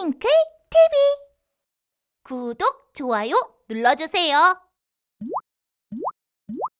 트윙클 TV 구독, 좋아요 눌러주세요.